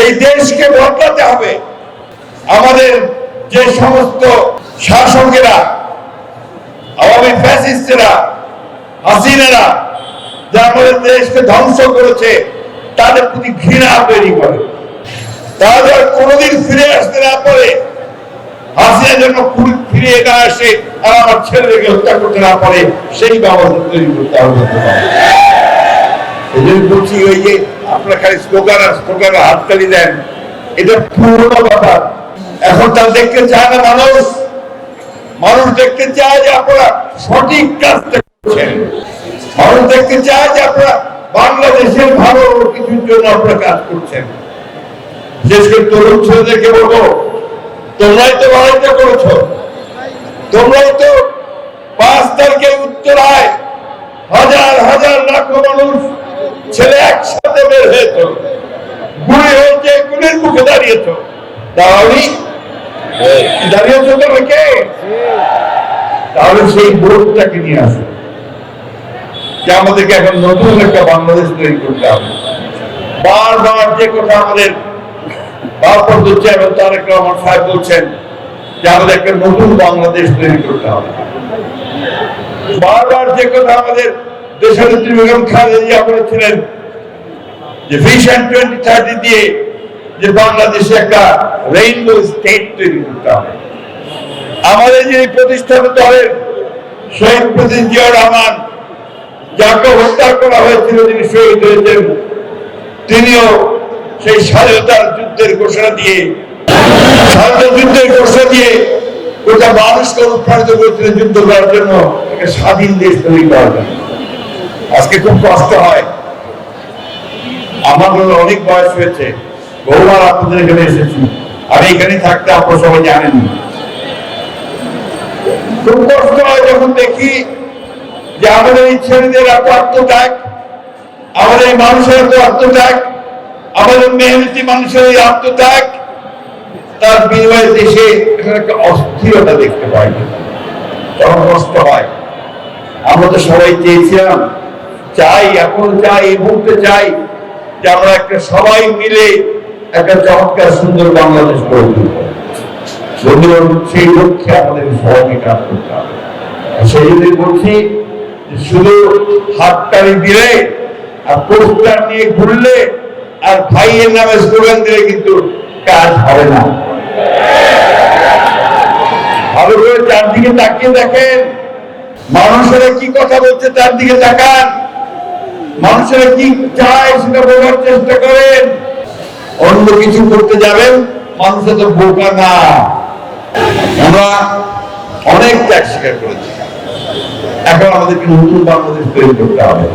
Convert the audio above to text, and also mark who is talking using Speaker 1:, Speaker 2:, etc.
Speaker 1: এই দেশকে বদলাতে হবে। আমাদের যে সমস্ত শাসকেরা, আওয়ামী ফ্যাসিস্টেরা, হাসিনেরা যারা আমাদের দেশকে ধ্বংস করেছে, তাদের প্রতি ঘৃণা তৈরি করে। তারা কোনোদিন ফিরে আসতে না পারে। হাসিনা যেন ফিরে না আসে আর আমার ছেলেকে হত্যা করতে না পারে, সেই ব্যবস্থা তৈরি করতে হবে। এই বলছি ওই যে আপনার খালি স্লোগান আর স্লোগান হাততালি দেন, এটা পুরোনো কথা। এখন তা দেখতে চায় না মানুষ। মানুষ দেখতে চায় যে আপনারা সঠিক কাজটা করছেন। মানুষ দেখতে চায় যে আপনারা বাংলাদেশের ভালো কিছুর জন্য আপনারা কাজ করছেন। বিশেষ করে তরুণ ছেলেদেরকে বলব, তোমরাই তো লড়াইটা করেছ তোমরাই তো পাঁচ তারিখে উত্তরায় দাঁড়িয়েছ। তাহলে দাঁড়িয়েছ তবে কে? তাহলে সেই বোধটাকে নিয়ে আসো। যে আমাদেরকে এখন নতুন একটা বাংলাদেশ তৈরি করতে হবে। বারবার যে কথা আমাদের ভারপ্রাপ্ত চেয়ারম্যান তারেক রহমান সাহেব বলছেন যে আমাদের একটা নতুন বাংলাদেশ তৈরি করতে হবে। বারবার যে কথা আমাদের দেশনেত্রী বেগম খালেদা জিয়া বলেছিলেন যে ভিশন টোয়েন্টি থার্টি দিয়ে যে বাংলাদেশে একটা রেইনবো স্টেট তৈরি করতে হবে। আমাদের যে প্রতিষ্ঠাতা দলের শহীদ প্রেসিডেন্ট জিয়া রহমান, যাকে হত্যা করা হয়েছিল, যিনি শহীদ হয়েছেন, তিনিও সেই স্বাধীনতার যুদ্ধের ঘোষণা দিয়ে স্বাধীনতা যুদ্ধের ঘোষণা দিয়ে গোটা মানুষকে অনুপ্রাণিত করেছিলেন যুদ্ধ করার জন্য একটা স্বাধীন দেশ তৈরি করার জন্য। আজকে খুব কষ্ট হয়। আমার অনেক বয়স হয়েছে। বহুবার আপনাদের এখানে এসেছি। আমি এখানে থাকতে আপনারা সবাই জানেন। খুব কষ্ট হয় যখন দেখি যে আমাদের এই ছেলেদের এত আত্মত্যাগ, আমাদের এই মানুষের এত আত্মত্যাগ, আমাদের মেহনতি মানুষের এই আত্মত্যাগ, তার বিনিময়ে দেশে একটা অস্থিরতা দেখতে পাই। তখন কষ্ট হয়। আমরা তো সবাই চেয়েছিলাম, চাই, এখন চাই, এই মুহূর্তে চাই যে আমরা একটা সবাই মিলে একটা চমৎকার সুন্দর বাংলাদেশ গড়ে তুলব বন্ধুগণ সেই লক্ষ্যে আমাদের সবাইকে কাজ করতে হবে। সেই জন্য বলছি শুধু হাততালি দিলে আর পোস্টার নিয়ে ঘুরলে আর ভাইয়ের নামে স্লোগান দিলে কিন্তু কাজ হবে না। ভালো করে চারদিকে তাকিয়ে দেখেন। মানুষেরা কি কথা বলছে তার দিকে তাকান। মানুষেরা কি চায় সেটা বোঝার চেষ্টা করেন। অন্য কিছু করতে যাবেন, মানুষ তো বোকা না। আমরা অনেক ত্যাগ স্বীকার করেছি। এখন আমাদেরকে নতুন বাংলাদেশ তৈরি করতে হবে।